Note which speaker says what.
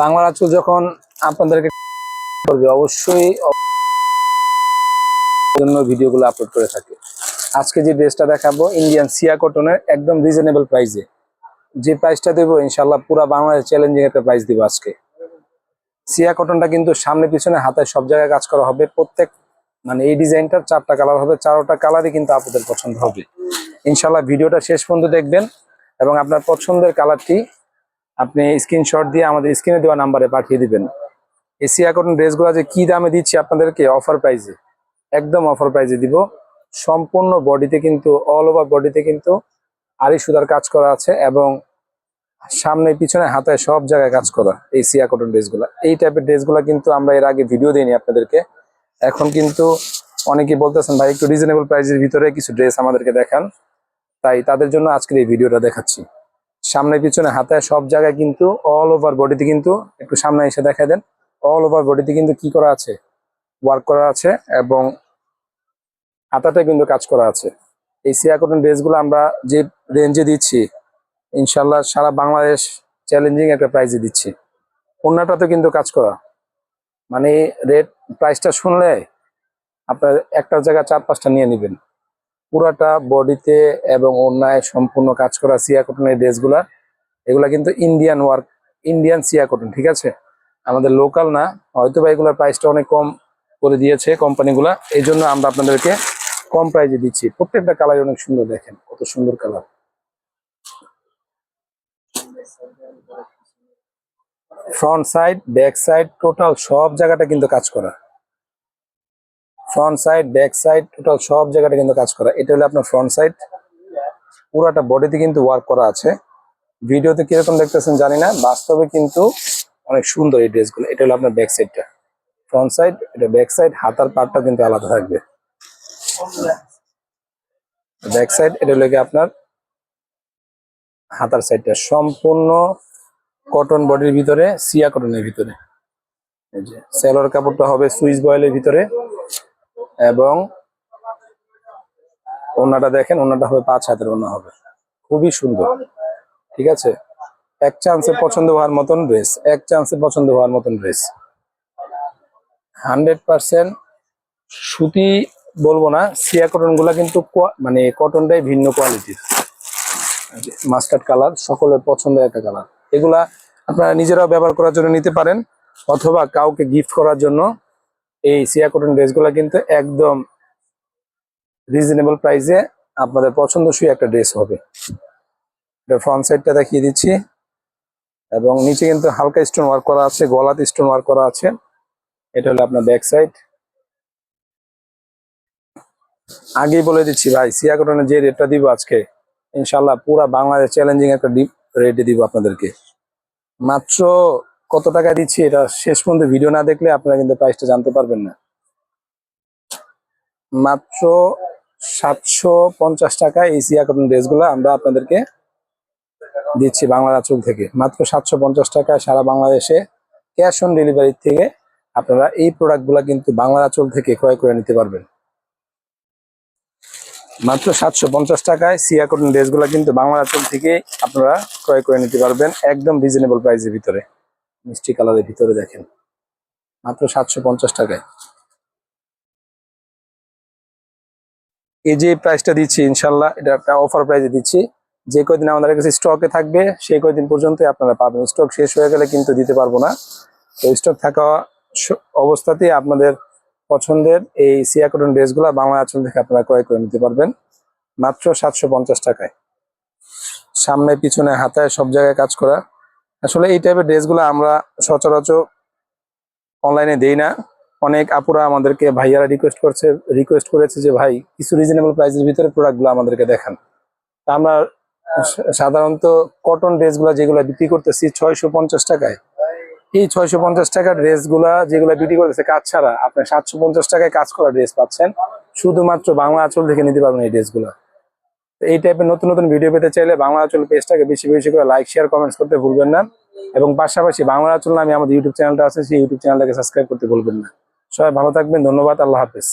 Speaker 1: বাংলা আঁচল যখন আপনাদেরকে করবে, অবশ্যই জন্য ভিডিওগুলো আপলোড করে থাকে। আজকে যে ড্রেসটা দেখাবো ইন্ডিয়ান সিয়া কটনের একদম রিজনেবল প্রাইসে যে প্রাইসটা দেবো ইনশাল্লাহ পুরো বাংলাদেশ চ্যালেঞ্জিং একটা প্রাইস দিব আজকে। সিয়া কটনটা কিন্তু সামনে পিছনে হাতায় সব জায়গায় কাজ করা হবে। প্রত্যেক মানে এই ডিজাইনটার চারটা কালার হবে, চারোটা কালারই কিন্তু আপনাদের পছন্দ হবে। ইনশাল্লাহ ভিডিওটা শেষ পর্যন্ত দেখবেন এবং আপনার পছন্দের কালারটি আপনি স্ক্রিনশট দিয়ে আমাদের স্ক্রিনে দেওয়া নাম্বারে পাঠিয়ে দিবেন। এই সিয়া কটন ড্রেসগুলো যে কি দামে দিচ্ছি আপনাদেরকে অফার প্রাইসে একদম অফার প্রাইসে দিব। সম্পূর্ণ বডিতে কিন্তু অল ওভার বডিতে কিন্তু আড়ি সুতার কাজ করা আছে এবং সামনে পিছনে হাতায় সব জায়গায় কাজ করা এই সিয়া কটন ড্রেসগুলো এই টাইপের ড্রেসগুলো কিন্তু আমরা এর আগে ভিডিও দিইনি আপনাদেরকে। এখন কিন্তু অনেকে বলতেছেন, ভাই, একটু রিজনেবল প্রাইসের ভিতরে কিছু ড্রেস আমাদেরকে দেখান। তাই তাদের জন্য আজকের এই ভিডিওটা দেখাচ্ছি। সামনে, পিছনে হাতায় সব জায়গায় কিন্তু অল ওভার বডিতে কিন্তু একটু সামনে এসে দেখা দেন। অল ওভার বডিতে কিন্তু কি করা আছে? ওয়ার্ক করা আছে এবং হাতাতে কিন্তু কাজ করা আছে। এই সিয়া কটন ড্রেসগুলো আমরা যে রেঞ্জে দিচ্ছি ইনশাল্লাহ সারা বাংলাদেশ চ্যালেঞ্জিং একটা প্রাইজে দিচ্ছি। অন্যটাতে কিন্তু কাজ করা। মানে রেট প্রাইসটা শুনলে আপনার একটা জায়গা চার, পাঁচটা নিয়ে নেবেন। পুরাটা বডিতে এবং অন্যায় সম্পূর্ণ কাজ করা সিয়া কটনের ড্রেসগুলা, এগুলা কিন্তু ইন্ডিয়ান ওয়ার্ক ইন্ডিয়ান সিয়া কটন ঠিক আছে? আমাদের লোকাল না হয়তো বা এগুলোর প্রাইসটা অনেক কম করে দিয়েছে কোম্পানিগুলা এই জন্য আমরা আপনাদেরকে কম প্রাইজে দিচ্ছি। প্রত্যেকটা কালার অনেক সুন্দর, দেখেন, কত সুন্দর colour front side back side total সব জায়গাটা কিন্তু কাজ করা। Front side back side total সব জায়গাটা কিন্তু কাজ করা। এটা হলো আপনার ফ্রন্ট সাইড পুরাটা বডিতে কিন্তু ওয়ার্ক করা আছে। ভিডিওতে কীরকম দেখতেছেন জানি না। বাস্তবে কিন্তু অনেক সুন্দর এই ড্রেসগুলো এটা হলো আপনার ব্যাক সাইডটা ফ্রন্ট সাইড এটা ব্যাক সাইড হাতার পার্টটা কিন্তু আলাদা থাকবে। ব্যাক সাইড এটা হলো আপনার হাতার সাইডটা সম্পূর্ণ কটন বডির ভিতরে, সিয়া কটনের ভিতরে। এই যে সেলোর কাপড়টা হবে সুইচ বয়েলের ভিতরে। এবং ওনাটা দেখেন, ওনাটা হবে পাঁচ হাতের ওনা হবে। খুবই সুন্দর। ঠিক আছে? এক চান্সে পছন্দ হওয়ার মতন ড্রেস এক চান্সে পছন্দ হওয়ার মতন ড্রেস হান্ড্রেড পার্সেন্ট সুতি বলব না, সিয়া কটনগুলা কিন্তু মানে কটনটাই ভিন্ন কোয়ালিটির মাস্টার্ড কালার সকলের পছন্দের একটা কালার এগুলা আপনারা নিজেরাও ব্যবহার করার জন্য নিতে পারেন, অথবা কাউকে গিফট করার জন্য এই সিয়া কটন ড্রেসগুলো কিন্তু একদম রিজনেবল প্রাইসে আপনাদের পছন্দসই একটা ড্রেস হবে। এটা ফ্রন্ট সাইডটা দেখিয়ে দিচ্ছি। এবং নিচে কিন্তু হালকা স্টোন ওয়ার্ক করা আছে, গলাতে স্টোন ওয়ার্ক করা আছে। এটা হলো আপনার ব্যাক সাইড আগেই বলে দিচ্ছি ভাই সিয়া কটনের যে রেটটা দিব আজকে ইনশাল্লাহ পুরা বাংলাদেশ চ্যালেঞ্জিং একটা ডিপ রেটে দিব আপনাদেরকে। মাত্র কত টাকা দিচ্ছি এটা শেষ পর্যন্ত ভিডিও না দেখলে আপনারা কিন্তু প্রাইসটা জানতে পারবেন না। মাত্র সাতশো পঞ্চাশ টাকা এই সিয়া কটন ড্রেসগুলো আমরা আপনাদেরকে দিচ্ছি বাংলা আঁচল থেকে। মাত্র সাতশো পঞ্চাশ টাকা সারা বাংলাদেশে ক্যাশ অন ডেলিভারি থেকে আপনারা এই প্রোডাক্টগুলো কিন্তু বাংলা আঁচল থেকে ক্রয় করে নিতে পারবেন। মাত্র সাতশো পঞ্চাশ টাকায় সিয়া কটন ড্রেসগুলো কিন্তু বাংলা আঁচল থেকে আপনারা ক্রয় করে নিতে পারবেন একদম রিজনেবল প্রাইসের ভিতরে। মিষ্টি কালারের ভিতরে দেখেন। মাত্র সাতশো পঞ্চাশ টাকায়। এই যে প্রাইসটা দিচ্ছি, ইনশাল্লাহ, এটা একটা অফার প্রাইসে দিচ্ছি। যে কয়দিন আমাদের কাছে স্টকে থাকবে, সেই কয়দিন পর্যন্ত আপনারা পাবেন। স্টক শেষ হয়ে গেলে কিন্তু দিতে পারব না। তো স্টক থাকা অবস্থাতেই আপনাদের পছন্দের এই সিয়া কটন ড্রেসগুলো বাংলা আঁচল থেকে আপনারা ক্রয় করে নিতে পারবেন। মাত্র সাতশো পঞ্চাশ টাকায়। সামনে, পিছনে, হাতায় সব জায়গায় কাজ করা। আসলে এই টাইপের ড্রেসগুলো আমরা সচরাচর অনলাইনে দেই না। অনেক আপুরা আমাদেরকে ভাইয়ারা রিকোয়েস্ট করছে রিকোয়েস্ট করেছে যে ভাই কিছু রিজনেবল প্রাইসের ভিতরে প্রোডাক্টগুলো আমাদেরকে দেখান। তা আমরা সাধারণত কটন ড্রেসগুলো যেগুলো বিক্রি করতেছি ছয়শো পঞ্চাশ টাকায়। এই ছয়শো পঞ্চাশ টাকার ড্রেসগুলা যেগুলো বিক্রি করতেছে কাজ ছাড়া আপনি সাতশো পঞ্চাশ টাকায় কাজ করা ড্রেস পাচ্ছেন। শুধুমাত্র বাংলা আঁচল থেকে নিতে পারবেন এই ড্রেসগুলো এই টাইপের নতুন নতুন ভিডিও পেতে চাইলে বাংলা আঁচল পেজটাকে বেশি বেশি করে লাইক শেয়ার কমেন্টস করতে ভুলবেন না। এবং পাশাপাশি বাংলা আঁচল নামে আমাদের ইউটিউব চ্যানেলটা আছে, সেই ইউটিউব চ্যানেলটাকে সাবস্ক্রাইব করতে ভুলবেন না। সবাই ভালো থাকবেন, ধন্যবাদ, আল্লাহ হাফেজ।